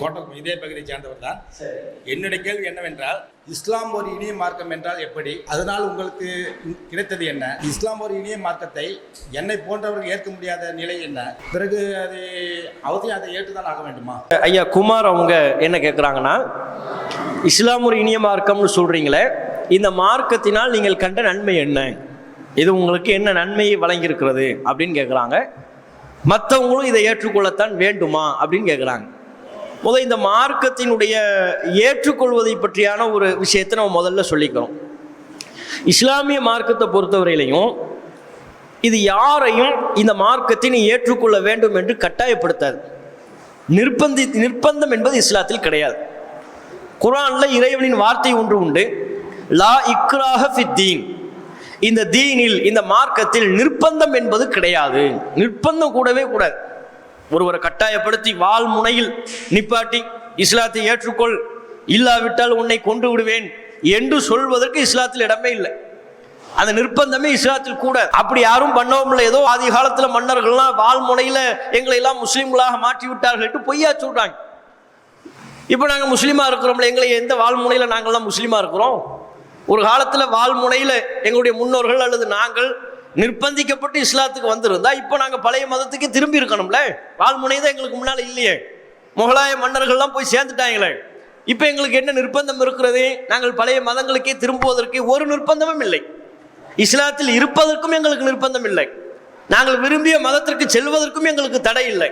கோட்டல் இதே பகுதியை சேர்ந்தவர் தான். என்னுடைய கேள்வி என்னவென்றால் இஸ்லாம் ஒரு இனிய மார்க்கம் என்றால் எப்படி? அதனால் உங்களுக்கு கிடைத்தது என்ன? இஸ்லாம் ஒரு இனிய மார்க்கத்தை என்னை போன்றவர்கள் ஏற்க முடியாத நிலை என்ன? பிறகு அது அவசியம் அதை ஏற்றுதான் ஆக வேண்டுமா? ஐயா குமார் அவங்க என்ன கேட்குறாங்கன்னா இஸ்லாம் ஒரு இனிய மார்க்கம்னு சொல்கிறீங்களே இந்த மார்க்கத்தினால் நீங்கள் கண்ட நன்மை என்ன? இது உங்களுக்கு என்ன நன்மையை வழங்கியிருக்கிறது? அப்படின்னு கேட்குறாங்க மற்றவங்களும் இதை ஏற்றுக்கொள்ளத்தான் வேண்டுமா? அப்படின்னு கேட்குறாங்க முதல் இந்த மார்க்கத்தினுடைய ஏற்றுக்கொள்வதை பற்றியான ஒரு விஷயத்தை நம்ம முதல்ல சொல்லிக்கிறோம். இஸ்லாமிய மார்க்கத்தை பொறுத்தவரையிலையும் இது யாரையும் இந்த மார்க்கத்தை நீ ஏற்றுக்கொள்ள வேண்டும் என்று கட்டாயப்படுத்தாது. நிர்பந்தி நிர்பந்தம் என்பது இஸ்லாத்தில் கிடையாது. குரானில் இறைவனின் வார்த்தை ஒன்று உண்டு. லா இக்ராஹ தீன். இந்த தீனில் இந்த மார்க்கத்தில் நிர்பந்தம் என்பது கிடையாது. நிர்பந்தம் கூடவே கூடாது. ஒருவரை கட்டாயப்படுத்தி வால் முனையில் நிப்பாட்டி இஸ்லாத்தை ஏற்றுக்கொள். இல்லாவிட்டால் உன்னை கொண்டு விடுவேன் என்று சொல்வதற்கு இஸ்லாத்தில் இடமே இல்லை. அந்த நிர்பந்தமே இஸ்லாத்தில் கூட. அப்படி யாரும் பண்ணவும் இல்லை. ஏதோ ஆதி காலத்தில் மன்னர்கள்லாம் வால்முனையில் எங்களை எல்லாம் முஸ்லீம்களாக மாற்றி விட்டார்கள் என்று பொய்யா சொல்றாங்க. இப்போ நாங்கள் முஸ்லீமாக இருக்கிறோம்ல எங்களை எந்த வாழ்முனையில் நாங்கள்லாம் முஸ்லீமாக இருக்கிறோம்? ஒரு காலத்தில் வாழ்முனையில் எங்களுடைய முன்னோர்கள் அல்லது நாங்கள் நிர்பந்திக்கப்பட்டு இஸ்லாத்துக்கு வந்திருந்தா இப்போ நாங்கள் பழைய மதத்துக்கு திரும்பி இருக்கணும்ல? வாழ்முனை தான் எங்களுக்கு முன்னால் இல்லையே. முகலாய மன்னர்கள்லாம் போய் சேர்ந்துட்டாங்களே. இப்போ எங்களுக்கு என்ன நிர்பந்தம் இருக்கிறது? நாங்கள் பழைய மதங்களுக்கே திரும்புவதற்கு ஒரு நிர்பந்தமும் இல்லை. இஸ்லாத்தில் இருப்பதற்கும் எங்களுக்கு நிர்பந்தம் இல்லை. நாங்கள் விரும்பிய மதத்திற்கு செல்வதற்கும் எங்களுக்கு தடை இல்லை.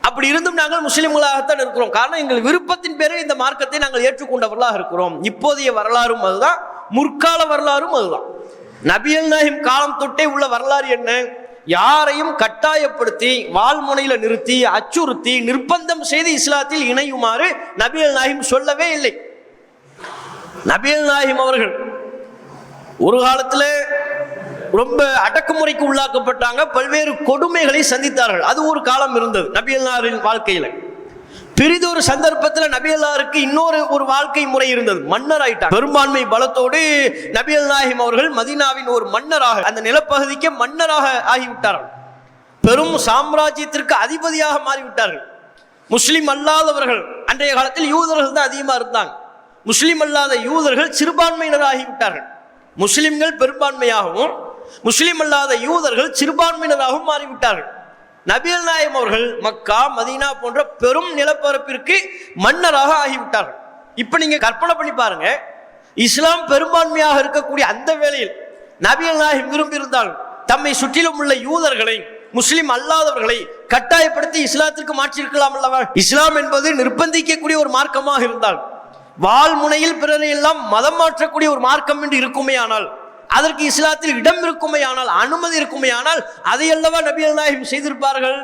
அப்படி இருந்தும் நாங்கள் முஸ்லீம்களாகத்தான் இருக்கிறோம். காரணம் எங்கள் விருப்பத்தின் பேரில் இந்த மார்க்கத்தை நாங்கள் ஏற்றுக்கொண்டவர்களாக இருக்கிறோம். இப்போதைய வரலாறும் அதுதான் முற்கால வரலாறும் அதுதான். நபியல் நாஹிம் காலம் தொட்டே உள்ள வரலாறு என்ன? யாரையும் கட்டாயப்படுத்தி வாழ்முனையில நிறுத்தி அச்சுறுத்தி நிர்பந்தம் செய்து இஸ்லாத்தில் இணையுமாறு நபியல் நாயிம் சொல்லவே இல்லை. நபியல் நாயிம் அவர்கள் ஒரு காலத்தில் ரொம்ப அடக்குமுறைக்கு உள்ளாக்கப்பட்டாங்க. பல்வேறு கொடுமைகளை சந்தித்தார்கள். அது ஒரு காலம் இருந்தது நபியல் நபியல்லாரின் வாழ்க்கையில. பெரிதொரு சந்தர்ப்பத்தில் நபியல்லாருக்கு இன்னொரு ஒரு வாழ்க்கை முறை இருந்தது. மன்னர் ஆயிட்டார் பெரும்பான்மை பலத்தோடு நபியல் நாயிம் அவர்கள் மதீனாவின் ஒரு மன்னராக அந்த நிலப்பகுதிக்கு மன்னராக ஆகிவிட்டார்கள். பெரும் சாம்ராஜ்யத்திற்கு அதிபதியாக மாறிவிட்டார்கள். முஸ்லிம் அல்லாதவர்கள் அன்றைய காலத்தில் யூதர்கள் தான் அதிகமாக இருந்தாங்க. முஸ்லிம் அல்லாத யூதர்கள் சிறுபான்மையினராகிவிட்டார்கள் முஸ்லிம்கள் பெரும்பான்மையாகவும் முஸ்லிம் அல்லாத யூதர்கள் சிறுபான்மையினராகவும் மாறிவிட்டார்கள். நபியல் நாயம் அவர்கள் மக்கா மதீனா போன்ற பெரும் நிலப்பரப்பிற்கு மன்னராக ஆகிவிட்டார்கள். இப்போ நீங்கள் கற்பனை பண்ணி பாருங்க. இஸ்லாம் பெரும்பான்மையாக இருக்கக்கூடிய அந்த வேளையில் நபியல் நாயகம் விரும்பியிருந்தால் தம்மை சுற்றிலும் உள்ள யூதர்களை முஸ்லிம் அல்லாதவர்களை கட்டாயப்படுத்தி இஸ்லாத்திற்கு மாற்றியிருக்கலாம் அல்லவா? இஸ்லாம் என்பது நிர்பந்திக்கக்கூடிய ஒரு மார்க்கமாக இருந்தால் வாழ்முனையில் பிறரை எல்லாம் மதம் மாற்றக்கூடிய ஒரு மார்க்கம் என்று இருக்குமே ஆனால் அதற்கு இஸ்லாத்தில் இடம் இருக்குமே ஆனால் அனுமதி இருக்குமே ஆனால் அதை அல்லவா நபியல் நாயகம் செய்திருப்பார்கள்?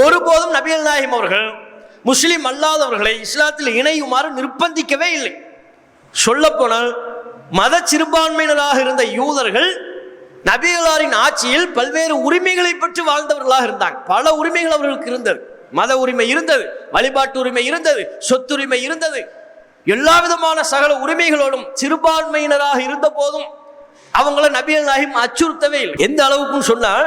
ஒருபோதும் நபியல் நாயகம் அவர்கள் முஸ்லீம் அல்லாதவர்களை இஸ்லாத்தில் இணையுமாறு நிர்பந்திக்கவே இல்லை. சொல்லப்போனால் மத சிறுபான்மையினராக இருந்த யூதர்கள் நபிகளாரின் ஆட்சியில் பல்வேறு உரிமைகளை பற்றி வாழ்ந்தவர்களாக இருந்தாங்க. பல உரிமைகள் அவர்களுக்கு இருந்தது. மத உரிமை இருந்தது வழிபாட்டு உரிமை இருந்தது சொத்துரிமை இருந்தது. எல்லா விதமான சகல உரிமைகளோடும் சிறுபான்மையினராக இருந்த போதும் அவங்கள நபியல் நாயகம் அச்சுறுத்தவே இல்லை. எந்த அளவுக்குன்னு சொன்னால்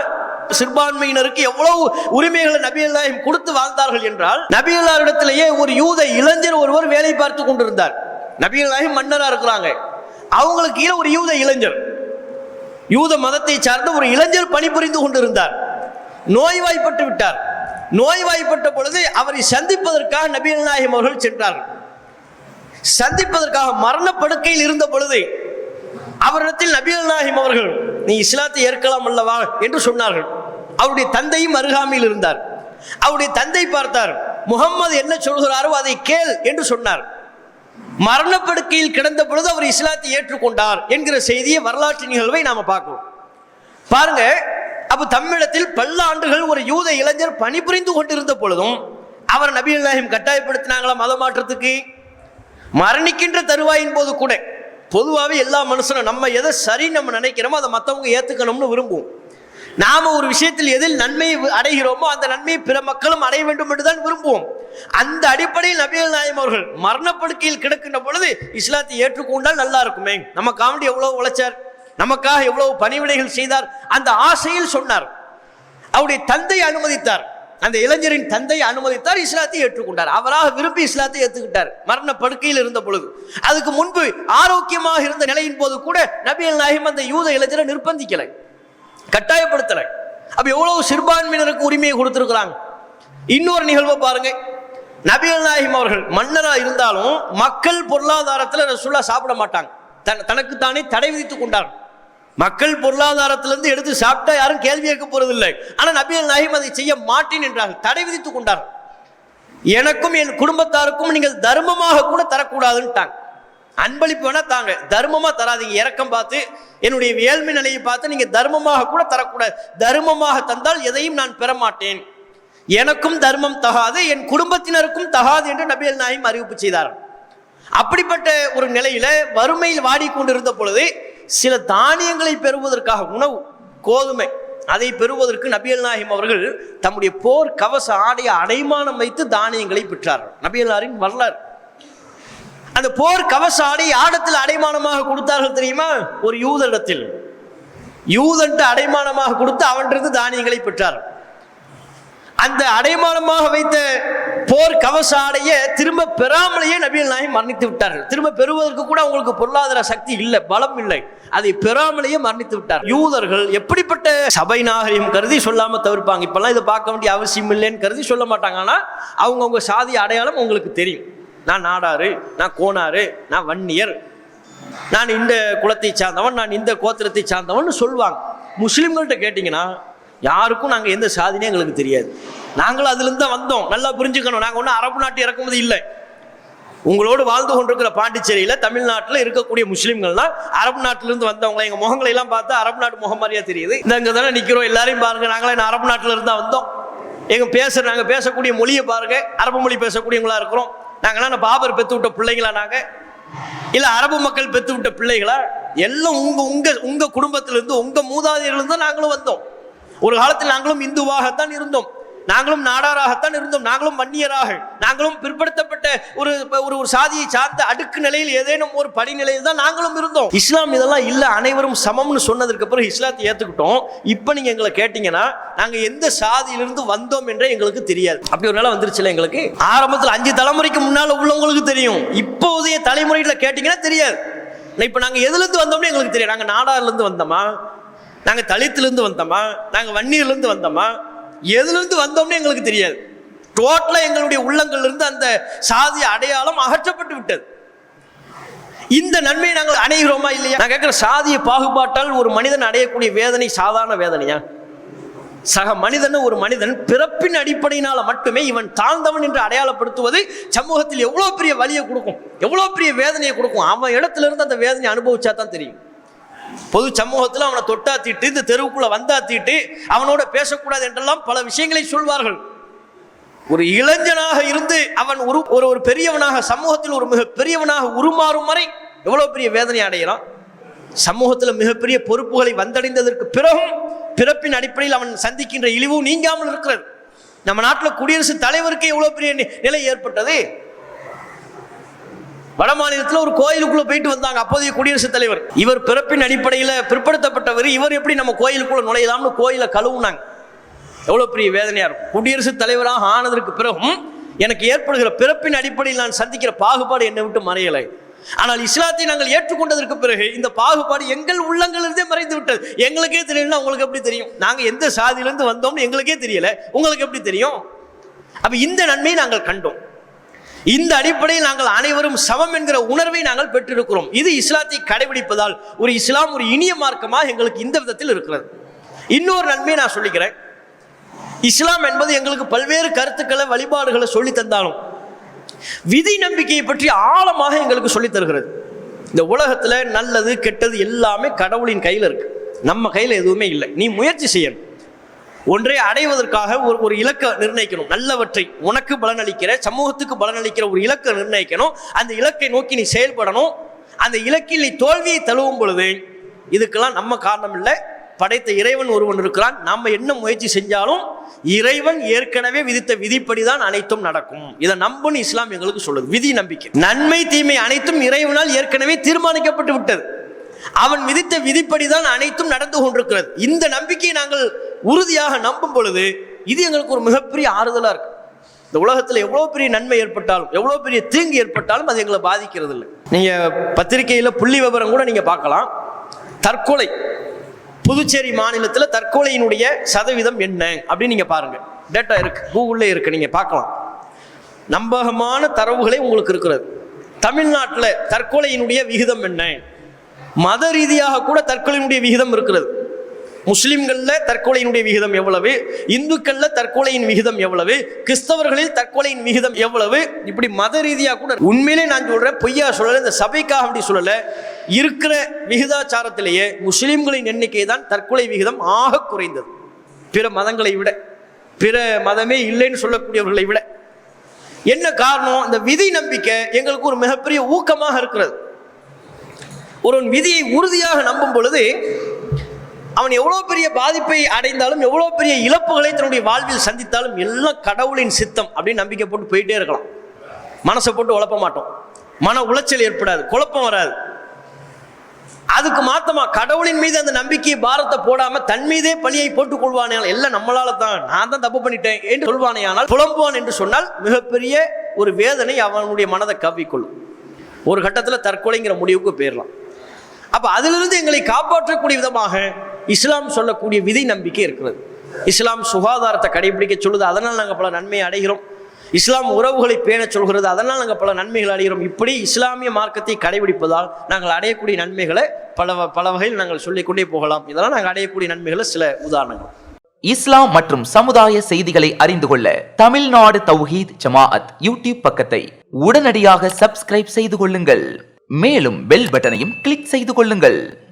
சிறுபான்மையினருக்கு எவ்வளவு உரிமைகளை நபியல் நாயகம் கொடுத்து வாழ்ந்தார்கள் என்றால் நபியல்லாரிடத்திலேயே ஒரு யூத இளைஞர் ஒருவர் வேலை பார்த்து கொண்டிருந்தார். நபியல் நாயகம் மன்னராக இருக்கிறாங்க. அவங்களுக்கு கீழே ஒரு யூத இளைஞர். யூத மதத்தை சார்ந்த ஒரு இளைஞர் பணிபுரிந்து கொண்டிருந்தார். நோய்வாய்ப்பட்டு விட்டார். நோய்வாய்ப்பட்ட பொழுது அவரை சந்திப்பதற்காக நபியல் நாயகம் அவர்கள் சென்றார்கள். சந்திப்பதற்காக மரணப்படுக்கையில் இருந்த பொழுது அவரிடத்தில் நபிகள் நாயகம் அவர்கள் நீ இஸ்லாத்தை ஏற்கலாம் அல்லவா? என்று சொன்னார்கள். அவருடைய தந்தையும் அருகாமையில் இருந்தார். அவருடைய தந்தை பார்த்தார் முகம்மது என்ன சொல்கிறாரோ அதை கேள் என்று சொன்னார். மரணப்படுக்கையில் கிடந்த பொழுது அவர் இஸ்லாத்தை ஏற்றுக்கொண்டார் என்கிற செய்தியை வரலாற்று நிகழ்வை நாம பார்க்கிறோம் பாருங்க அப்ப தமிழத்தில் பல்ல ஆண்டுகள் ஒரு யூத இளைஞர் பணிபுரிந்து கொண்டிருந்த பொழுதும் அவர் நபிகள் நாயகம் கட்டாயப்படுத்தினாங்களா மத மாற்றத்துக்கு? மரணிக்கின்ற தருவாயின் போது கூட. பொதுவாகவே எல்லா மனுஷனும் நம்ம எதை சரி நம்ம நினைக்கிறோமோ அதை மற்றவங்க ஏற்றுக்கணும்னு விரும்புவோம். நாம் ஒரு விஷயத்தில் எதில் நன்மையை அடைகிறோமோ அந்த நன்மையை பிற மக்களும் அடைய வேண்டும் என்று தான் விரும்புவோம். அந்த அடிப்படையில் நபிகள் நாயம் அவர்கள் மரணப்படுக்கையில் கிடக்கின்ற பொழுது இஸ்லாத்தை ஏற்றுக்கொண்டால் நல்லா இருக்குமே. நமக்காண்டி எவ்வளோ உழைச்சார் நமக்காக எவ்வளவு பணிவிடைகள் செய்தார் அந்த ஆசையில் சொன்னார். அவருடைய தந்தை அனுமதித்தார். அந்த இளைஞரின் தந்தை அனுமதித்தார் இஸ்லாத்தை ஏற்றுக்கொண்டார். அவராக விரும்பி இஸ்லாத்தை ஏற்றுக்கிட்டார் மரண படுக்கையில் இருந்த பொழுது. அதுக்கு முன்பு ஆரோக்கியமாக இருந்த நிலையின் போது கூட நபியல் நாயகம் அந்த யூத இளைஞரை நிர்பந்திக்கலை. கட்டாயப்படுத்தலை. அப்ப எவ்வளவு சிறுபான்மையினருக்கு உரிமையை கொடுத்திருக்கிறாங்க? இன்னொரு நிகழ்வை பாருங்க. நபிகள் நாயகம் அவர்கள் மன்னரா இருந்தாலும் மக்கள் பொருளாதாரத்தில் ரசூல்லா சாப்பிட மாட்டாங்க. தனக்குத்தானே தடை விதித்துக் கொண்டார் மக்கள் பொருளாதாரத்திலிருந்து எடுத்து சாப்பிட்டா யாரும் கேள்வி கேட்க போறதில்லை. ஆனால் நபிகள் நாயகம் அதை செய்ய மாட்டேன் என்றார்கள். தடை விதித்துக் கொண்டார் எனக்கும் என் குடும்பத்தாருக்கும் நீங்கள் தர்மமாக கூட தரக்கூடாதுன்ட்டாங்க. அன்பளிப்பு வேணா தாங்க. தர்மமா தராதீங்க. இறக்கம் பார்த்து என்னுடைய ஏழ்மை நிலையை பார்த்து நீங்க தர்மமாக கூட தரக்கூடாது. தர்மமாக தந்தால் எதையும் நான் பெற மாட்டேன் எனக்கும் தர்மம் தகாது என் குடும்பத்தினருக்கும் தகாது என்று நபிகள் நாயம் அறிவிப்பு செய்தார் அப்படிப்பட்ட ஒரு நிலையில வறுமையில் வாடிக்கொண்டிருந்த பொழுது சில தானியங்களை பெறுவதற்காக உணவு கோதுமை அதை பெறுவதற்கு நபியல் நாயிம் அவர்கள் தம்முடைய போர் கவச ஆடைய அடைமானம் வைத்து தானியங்களை பெற்றார்கள். நபியல் நாயகம் வரலாறு. அந்த போர் கவச ஆடை ஆடத்தில் அடைமானமாக கொடுத்தார்கள் தெரியுமா? ஒரு யூதரிடத்தில். யூதன்ட்டு அடைமானமாக கொடுத்து அவன்றிருந்து தானியங்களை பெற்றார் அந்த அடைமானமாக வைத்த போர் கவச ஆடைய திரும்ப பெறாமலேயே நபிகள் நாயகம் மரணித்து விட்டார்கள். திரும்ப பெறுவதற்கு கூட அவங்களுக்கு பொருளாதார சக்தி இல்லை பலம் இல்லை. அதை பெறாமலேயே மரணித்து விட்டார் யூதர்கள் எப்படிப்பட்ட சபை நாகரிகம் கருதி சொல்லாம தவிர்ப்பாங்க? இப்பெல்லாம் இதை பார்க்க வேண்டிய அவசியம் இல்லைன்னு கருதி சொல்ல மாட்டாங்க. ஆனால் அவங்கவுங்க சாதி அடையாளம் உங்களுக்கு தெரியும். நான் நாடாறு நான் கோனாரு நான் வன்னியர் நான் இந்த குலத்தை சார்ந்தவன் நான் இந்த கோத்திரத்தை சார்ந்தவன் சொல்லுவாங்க. முஸ்லீம்கள்கிட்ட கேட்டிங்கன்னா யாருக்கும் நாங்கள் எந்த சாதினே எங்களுக்கு தெரியாது. நாங்களும் அதுலேருந்து தான் வந்தோம். நல்லா புரிஞ்சுக்கணும். நாங்கள் ஒன்றும் அரபு நாட்டு இறக்குமதி இல்லை. உங்களோடு வாழ்ந்து கொண்டிருக்கிற பாண்டிச்சேரியில் தமிழ்நாட்டில் இருக்கக்கூடிய முஸ்லீம்கள் தான் அரபு நாட்டிலிருந்து வந்தவங்களை? எங்கள் முகங்களை எல்லாம் பார்த்தா அரபு நாட்டு முகம் மாதிரியா தெரியுது. இந்த இங்கே தானே நிற்கிறோம் எல்லாரையும் பாருங்கள் நாங்களே அரபு நாட்டில் இருந்தா வந்தோம். எங்கள் பேசுகிற நாங்கள் பேசக்கூடிய மொழியை பாருங்கள் அரபு மொழி பேசக்கூடியவங்களா இருக்கிறோம். நாங்களாம் அந்த பாபர் பெற்று விட்ட பிள்ளைங்களா நாங்கள் இல்லை அரபு மக்கள் பெற்று விட்ட பிள்ளைகளா? எல்லாம் உங்கள் உங்கள் உங்கள் குடும்பத்திலிருந்து உங்கள் மூதாதையிலிருந்து நாங்களும் வந்தோம். ஒரு காலத்தில் நாங்களும் இந்துவாகத்தான் இருந்தோம். நாங்களும் நாடாராகத்தான் இருந்தோம். நாங்களும் வன்னியராக. நாங்களும் பிற்படுத்தப்பட்ட ஒரு ஒரு ஒரு சாதியை சார்ந்த அடுக்கு நிலையில் ஏதேனும் ஒரு படிநிலையில் தான் நாங்களும் இருந்தோம். இஸ்லாம் இதெல்லாம் இல்லை அனைவரும் சமம்னு சொன்னதுக்கு அப்புறம் இஸ்லாத்தை ஏற்றுக்கிட்டோம் இப்போ நீங்கள் எங்களை கேட்டிங்கன்னா நாங்கள் எந்த சாதியிலிருந்து வந்தோம் என்றே எங்களுக்கு தெரியாது. அப்படி ஒரு நாள் வந்துருச்சுல எங்களுக்கு? ஆரம்பத்தில் அஞ்சு தலைமுறைக்கு முன்னால் உள்ளவங்களுக்கு தெரியும். இப்போதைய தலைமுறையில் கேட்டிங்கன்னா தெரியாது. இப்போ நாங்கள் எதுலேருந்து வந்தோம்னு எங்களுக்கு தெரியும் நாங்கள் நாடார்லேருந்து வந்தோமா? நாங்கள் தலித்துலேருந்து வந்தோமா? நாங்கள் வன்னியிலேருந்து வந்தோமா? எதுலேருந்து வந்தோம்னு எங்களுக்கு தெரியாது. டோட்டலாக எங்களுடைய உள்ளங்கள்லேருந்து அந்த சாதி அடையாளம் அகற்றப்பட்டு விட்டது. இந்த நன்மையை நாங்கள் அடைகிறோமா இல்லையா? நான் கேட்குற சாதிய பாகுபாட்டால் ஒரு மனிதன் அடையக்கூடிய வேதனை சாதாரண வேதனையா? சக மனிதன் ஒரு மனிதன் பிறப்பின் அடிப்படையினால் மட்டுமே இவன் தாழ்ந்தவன் என்று அடையாளப்படுத்துவது சமூகத்தில் எவ்வளோ பெரிய வலியை கொடுக்கும் எவ்வளோ பெரிய வேதனையை கொடுக்கும். அவன் இடத்துல இருந்து அந்த வேதனையை அனுபவிச்சா தான் தெரியும். பொது சமூகத்தில் அவனை தொட்டாத்திட்டு இந்த தெருவுக்குள்ள வந்தாத்திட்டு அவனோட பேசக்கூடாது என்றெல்லாம் பல விஷயங்களை சொல்வார்கள். ஒரு இளைஞனாக இருந்து அவன் ஒரு ஒரு ஒரு பெரியவனாக சமூகத்தில் ஒரு மிக பெரியவனாக உருமாறும் வரை எவ்வளவு பெரிய வேதனை அடைகிறான்? சமூகத்தில் மிகப்பெரிய பொறுப்புகளை வந்தடைந்ததற்கு பிறகும் பிறப்பின் அடிப்படையில் அவன் சந்திக்கின்ற இழிவும் நீங்காமல் இருக்கிறது. நம்ம நாட்டில் குடியரசுத் தலைவருக்கு எவ்வளவு பெரிய நிலை ஏற்பட்டது? வட மாநிலத்தில் ஒரு கோயிலுக்குள்ள போயிட்டு வந்தாங்க அப்போதைய குடியரசுத் தலைவர். இவர் பிறப்பின் அடிப்படையில் பிற்படுத்தப்பட்டவர். இவர் எப்படி நம்ம கோயிலுக்குள்ள நுழையலாம்னு கோயிலை கழுவுனாங்க. எவ்வளோ பெரிய வேதனையாக இருக்கும். குடியரசுத் தலைவராக ஆனதற்கு பிறகும் எனக்கு ஏற்படுகிற பிறப்பின் அடிப்படையில் நான் சந்திக்கிற பாகுபாடு என்னை விட்டு மறையலை. ஆனால் இஸ்லாத்தை நாங்கள் ஏற்றுக்கொண்டதற்கு பிறகு இந்த பாகுபாடு எங்கள் உள்ளங்களிலிருந்தே மறைந்து விட்டது. எங்களுக்கே தெரியலன்னா உங்களுக்கு எப்படி தெரியும்? நாங்கள் எந்த சாதியிலிருந்து வந்தோம்னு எங்களுக்கே தெரியல. உங்களுக்கு எப்படி தெரியும்? அப்போ இந்த நன்மையை நாங்கள் கண்டோம். இந்த அடிப்படையில் நாங்கள் அனைவரும் சமம் என்கிற உணர்வை நாங்கள் பெற்றிருக்கிறோம். இது இஸ்லாத்தை கடைபிடிப்பதால் ஒரு இஸ்லாம் ஒரு இனிய மார்க்கமாக எங்களுக்கு இந்த விதத்தில் இருக்கிறது. இன்னொரு நன்மையை நான் சொல்லிக்கிறேன். இஸ்லாம் என்பது எங்களுக்கு பல்வேறு கருத்துக்களை வழிபாடுகளை சொல்லி தந்தாலும் விதி நம்பிக்கையை பற்றி ஆழமாக எங்களுக்கு சொல்லித் தருகிறது. இந்த உலகத்துல நல்லது கெட்டது எல்லாமே கடவுளின் கையில் இருக்கு. நம்ம கையில் எதுவுமே இல்லை. நீ முயற்சி செய்யணும். ஒன்றை அடைவதற்காக ஒரு ஒரு இலக்கை நிர்ணயிக்கணும். நல்லவற்றை உனக்கு பலனளிக்கிற சமூகத்துக்கு பலனளிக்கிற ஒரு இலக்கை நிர்ணயிக்கணும். அந்த இலக்கை நோக்கி நீ செயல்படணும். அந்த இலக்கில் நீ தோல்வியை தழுவும் பொழுது இதுக்கெல்லாம் நம்ம காரணம் இல்லை. படைத்த இறைவன் ஒருவன் இருக்கிறான். நம்ம என்ன முயற்சி செஞ்சாலும் இறைவன் ஏற்கனவே விதித்த விதிப்படி தான் அனைத்தும் நடக்கும். இதை நம்புன்னு இஸ்லாம் எங்களுக்கு சொல்லுது. விதி நம்பிக்கை. நன்மை தீமை அனைத்தும் இறைவனால் ஏற்கனவே தீர்மானிக்கப்பட்டு விட்டது. அவன் விதித்த விதிப்படி தான் அனைத்தும் நடந்து கொண்டிருக்கிறது. இந்த நம்பிக்கையை நாங்கள் உறுதியாக நம்பும் பொழுது இது எங்களுக்கு ஒரு மிகப்பெரிய ஆறுதலாக இருக்கு. இந்த உலகத்தில் எவ்வளோ பெரிய நன்மை ஏற்பட்டாலும் எவ்வளோ பெரிய தீங்கு ஏற்பட்டாலும் அது எங்களை பாதிக்கிறது இல்லை. நீங்கள் பத்திரிகையில் புள்ளி விவரம் கூட நீங்கள் பார்க்கலாம். தற்கொலை. புதுச்சேரி மாநிலத்தில் தற்கொலையினுடைய சதவீதம் என்ன அப்படின்னு நீங்கள் பாருங்கள் டேட்டா இருக்குது கூகுளில் இருக்குது நீங்கள் பார்க்கலாம். நம்பகமான தரவுகளை உங்களுக்கு இருக்கிறது. தமிழ்நாட்டில் தற்கொலையினுடைய விகிதம் என்ன? மத ரீதியாக கூட தற்கொலையினுடைய விகிதம் இருக்கிறது. முஸ்லிம்களில் தற்கொலையினுடைய விகிதம் எவ்வளவு? இந்துக்களில் தற்கொலையின் விகிதம் எவ்வளவு? கிறிஸ்தவர்களில் தற்கொலையின் விகிதம் எவ்வளவு? இப்படி மத ரீதியாக கூட உண்மையிலே நான் சொல்கிறேன் பொய்யா சொல்லலை இந்த சபைக்காக அப்படி சொல்லலை. இருக்கிற விகிதாச்சாரத்திலேயே முஸ்லிம்களின் எண்ணிக்கை தான் தற்கொலை விகிதம் ஆக குறைந்தது. பிற மதங்களை விட பிற மதமே இல்லைன்னு சொல்லக்கூடியவர்களை விட. என்ன காரணம்? இந்த விதி நம்பிக்கை எங்களுக்கு ஒரு மிகப்பெரிய ஊக்கமாக இருக்கிறது. ஒருவன் விதியை உறுதியாக நம்பும் பொழுது அவன் எவ்வளோ பெரிய பாதிப்பை அடைந்தாலும் எவ்வளோ பெரிய இழப்புகளை தன்னுடைய வாழ்வில் சந்தித்தாலும் எல்லாம் கடவுளின் சித்தம் அப்படின்னு நம்பிக்கை போட்டு போயிட்டே இருக்கலாம். மனசை போட்டு உழப்ப மாட்டோம். மன உளைச்சல் ஏற்படாது குழப்பம் வராது. அதுக்கு மாத்தமா கடவுளின் மீது அந்த நம்பிக்கை பாரத்தை போடாம தன் மீதே பழியை போட்டுக் கொள்வானே எல்லாம் நம்மளால தான். நான் தான் தப்பு பண்ணிட்டேன் என்று சொல்வானேயானால் புலம்புவான் என்று சொன்னால் மிகப்பெரிய ஒரு வேதனை அவனுடைய மனதை கவ்விக்கொள்ளும். ஒரு கட்டத்தில் தற்கொலைங்கிற முடிவுக்கு போயிடலாம் அப்ப அதிலிருந்து எங்களை காப்பாற்றக்கூடிய விதமாக இஸ்லாம் சொல்லக்கூடிய விதி நம்பிக்கை இருக்கிறது. இஸ்லாம் சுகாதாரத்தை கடைபிடிக்க சொல்லுது அதனால் நாங்கள் பல நன்மையை அடைகிறோம். இஸ்லாம் உறவுகளை பேணச் சொல்கிறது அதனால் நாங்கள் பல நன்மைகள் அடைகிறோம். இப்படி இஸ்லாமிய மார்க்கத்தை கடைபிடிப்பதால் நாங்கள் அடையக்கூடிய நன்மைகளை பல பல வகையில் நாங்கள் சொல்லிக்கொண்டே போகலாம். இதெல்லாம் நாங்கள் அடையக்கூடிய நன்மைகளை சில உதாரணங்கள். இஸ்லாம் மற்றும் சமுதாய செய்திகளை அறிந்து கொள்ள தமிழ்நாடு தௌஹீத் ஜமாஅத் யூடியூப் பக்கத்தை உடனடியாக சப்ஸ்கிரைப் செய்து கொள்ளுங்கள். மேலும் பெல் பட்டனையும் கிளிக் செய்து கொள்ளுங்கள்.